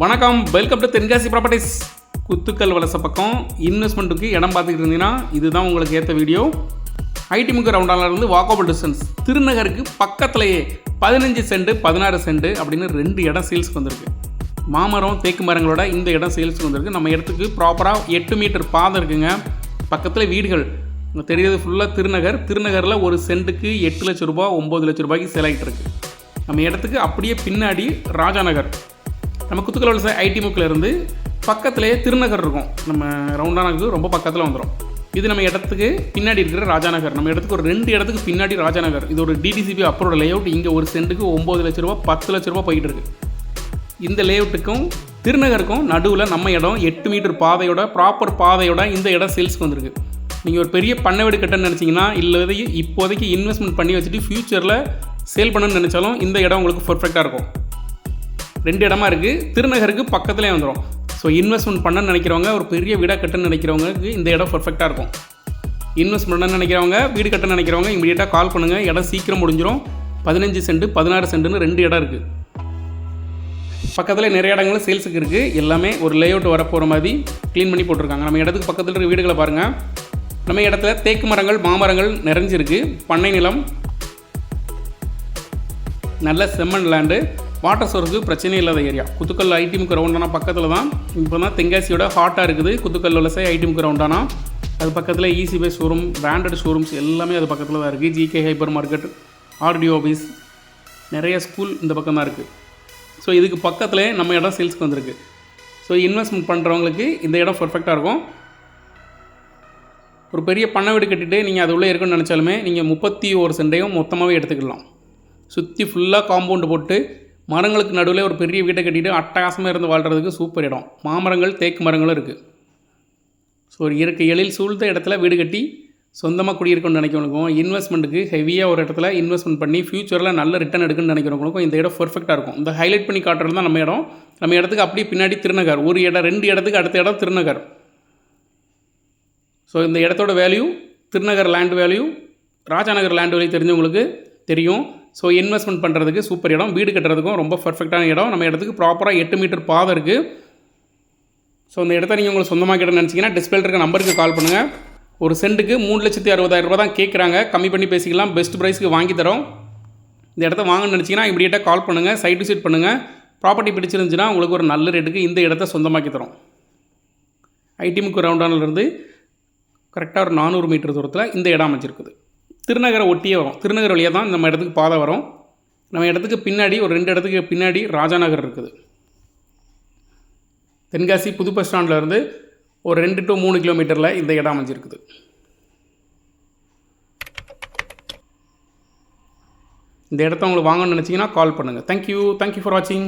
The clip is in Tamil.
வணக்கம். Welcome to Tenkasi properties Kuthukkal வலச பக்கம். இன்வெஸ்ட்மெண்ட்டுக்கு இடம் பார்த்துக்கிட்டு இருந்தீங்கன்னா இதுதான் உங்களுக்கு ஏற்ற வீடியோ ஐடி முக்கு வாக்கோபல் வாக்கபிள் டிஸ்டன்ஸ் திருநகருக்கு பக்கத்துலேயே பதினஞ்சு சென்ட் பதினாறு சென்ட் அப்படின்னு ரெண்டு இடம் சேல்ஸுக்கு வந்திருக்கு. மாமரம் தேக்கு மரங்களோட இந்த இடம் சேல்ஸுக்கு வந்திருக்கு. நம்ம இடத்துக்கு ப்ராப்பராக எட்டு மீட்டர் பாதம் இருக்குங்க. பக்கத்தில் வீடுகள். உங்களுக்கு தெரியுது ஃபுல்லாக திருநகர். திருநகரில் ஒரு சென்ட்டுக்கு எட்டு லட்ச ரூபாய் ஒம்பது லட்ச ரூபாய்க்கு சேல் இருக்குது நம்ம இடத்துக்கு அப்படியே பின்னாடி ராஜாநகர். நம்ம குத்துக்கல் ஐடி முக்கில் இருந்து பக்கத்துலேயே திருநகர் இருக்கும். நம்ம ரவுண்டானதுக்கு ரொம்ப பக்கத்தில் வந்துடும் இது நம்ம இடத்துக்கு பின்னாடி இருக்கிற ராஜாநகர். நம்ம இடத்துக்கு ஒரு ரெண்டு இடத்துக்கு பின்னாடி ராஜாநகர். இது ஒரு டிடிசிபி அப்ரோட லேஅவுட் இங்கே ஒரு சென்ட்டுக்கு ஒம்பது லட்ச ரூபா பத்து லட்ச ரூபா போயிட்டு இருக்கு. இந்த லேஅவுட்டுக்கும் திருநகருக்கும் நடுவில் நம்ம இடம் எட்டு மீட்டர் பாதையோட ப்ராப்பர் பாதையோட இந்த இடம் சேல்ஸ்க்கு வந்திருக்கு. நீங்கள் ஒரு பெரிய பண்ணை வீடு கட்டணும்னு நினச்சிங்கன்னா இல்லை இப்போதைக்கு இன்வெஸ்ட்மெண்ட் பண்ணி வச்சுட்டு ஃப்யூச்சரில் சேல் பண்ணணும்னு நினச்சாலும் இந்த இடம் உங்களுக்கு பர்ஃபெக்டாக இருக்கும். ரெண்டு இடமா இருக்குது திருநகருக்கு பக்கத்துலேயே வந்துடும் ஸோ இன்வெஸ்ட்மெண்ட் பண்ணணும்னு நினைக்கிறவங்க ஒரு பெரிய வீடாக கட்டணும்னு நினைக்கிறவங்களுக்கு இந்த இடம் பர்ஃபெக்டாக இருக்கும். இன்வெஸ்ட் பண்ணணும்னு நினைக்கிறவங்க வீடு கட்ட நினைக்கிறவங்க இமீடியட்டாக கால் பண்ணுங்கள் இடம் சீக்கிரம் முடிஞ்சிடும் பதினஞ்சு சென்ட் பதினாறு சென்ட்டுன்னு ரெண்டு இடம் இருக்குது பக்கத்தில் நிறைய இடங்கள் சேல்ஸுக்கு இருக்குது எல்லாமே ஒரு லேஅவுட் வரப்போகிற மாதிரி க்ளீன் பண்ணி போட்டிருக்காங்க. நம்ம இடத்துக்கு பக்கத்தில் இருக்க வீடுகளை பாருங்கள் நம்ம இடத்துல தேக்கு மரங்கள் மாமரங்கள் நிறைஞ்சிருக்கு. பண்ணை நிலம். நல்ல செம்மண் லேண்டு வாட்டர் சோர்ஸுக்கு பிரச்சனை இல்லாத ஏரியா. குத்துக்கல் ஐடிஎம் கிரவுண்டானா பக்கத்தில் தான். இப்போ தான் தென்காசியோட ஹாட்டாக இருக்குது. குத்துக்கல் உள்ள சே ஐடிஎம் கிரவுண்டானா அது பக்கத்தில் இசிபே ஷோரூம் பிராண்டட் ஷோரூம்ஸ் எல்லாமே அது பக்கத்தில் தான் இருக்குது GK hyper market RTO office நிறைய ஸ்கூல் இந்த பக்கம் தான் இருக்குது ஸோ இதுக்கு பக்கத்தில் நம்ம இடம் சேல்ஸ்க்கு வந்திருக்கு. ஸோ இன்வெஸ்ட்மெண்ட் பண்ணுறவங்களுக்கு இந்த இடம் பர்ஃபெக்டாக இருக்கும். ஒரு பெரிய பண்ணை வீடு கட்டிட்டு நீங்கள் அது உள்ளே இருக்குன்னு நினச்சாலுமே நீங்கள் முப்பத்தி ஒரு சென்டையும் மொத்தமாகவே எடுத்துக்கலாம். சுற்றி ஃபுல்லாக காம்பவுண்டு போட்டு மரங்களுக்கு நடுவில் ஒரு பெரிய வீட்டை கட்டிட்டு அட்டகாசமாக இருந்து வாழ்கிறதுக்கு சூப்பர் இடம். மாமரங்கள் தேக்கு மரங்களும் இருக்குது ஸோ ஒரு இயற்கை எழில் சூழ்ந்த இடத்துல வீடு கட்டி சொந்தமாக குடியிருக்கணும்னு நினைக்கிறவங்களுக்கும் இன்வெஸ்ட்மெண்ட்டுக்கு ஹெவியாக ஒரு இடத்துல இன்வெஸ்ட்மெண்ட் பண்ணி ஃப்யூச்சரில் நல்ல ரிட்டர்ன் எடுக்கணும்னு நினைக்கிறவங்களுக்கும் இந்த இடம் பர்ஃபெக்டாக இருக்கும். இந்த ஹைலைட் பண்ணி காட்டுறது தான் நம்ம இடம். நம்ம இடத்துக்கு அப்படியே பின்னாடி திருநகர். ஒரு இடம் ரெண்டு இடத்துக்கு அடுத்த இடம் திருநகர். ஸோ இந்த இடத்தோட value Thirunagar land value Rajanagar land value தெரிஞ்சவங்களுக்கு தெரியும். ஸோ இன்வெஸ்ட்மெண்ட் பண்ணுறதுக்கு சூப்பர் இடம். வீடு கட்டுறதுக்கும் ரொம்ப பர்ஃபெக்டான இடம். நம்ம இடத்துக்கு ப்ராப்பராக எட்டு மீட்டர் பாதை இருக்குது ஸோ இந்த இடத்த நீங்கள் உங்களுக்கு சொந்தமாக கிட்ட நினச்சிங்கன்னா டிஸ்பிளே இருக்க நம்பருக்கு கால் பண்ணுங்கள் ஒரு சென்ட்டுக்கு மூணு லட்சத்தி அறுபதாயிரம் ரூபா தான் கேட்குறாங்க கம்மி பண்ணி பேசிக்கலாம். பெஸ்ட் ப்ரைஸ்க்கு வாங்கி தரோம். இந்த இடத்த வாங்கணும்னு நினச்சிங்கன்னா இமீடியட்டாக கால் பண்ணுங்கள் சைட் விசிட் பண்ணுங்கள் ப்ராப்பர்ட்டி பிடிச்சிருந்துச்சுன்னா உங்களுக்கு ஒரு நல்ல ரேட்டுக்கு இந்த இடத்த சொந்தமாக்கி தரோம். ஐடிமுக்கு ரவுண்டானிலிருந்து கரெக்டாக ஒரு நானூறு மீட்டர் தூரத்தில் இந்த இடம் அமைச்சிருக்குது திருநகரை ஒட்டியே வரும். திருநகர் வழியாக தான் நம்ம இடத்துக்கு பாதை வரும். நம்ம இடத்துக்கு பின்னாடி ஒரு ரெண்டு இடத்துக்கு பின்னாடி ராஜாநகர் இருக்குது. தென்காசி புது பஸ் ஸ்டாண்டில் இருந்து ஒரு ரெண்டு டு மூணு கிலோமீட்டரில் இந்த இடம் அமைஞ்சிருக்குது. இந்த இடத்த உங்களுக்கு வாங்கணும்னு நினச்சிங்கன்னா கால் பண்ணுங்கள் தேங்க்யூ தேங்க்யூ ஃபார் வாட்சிங்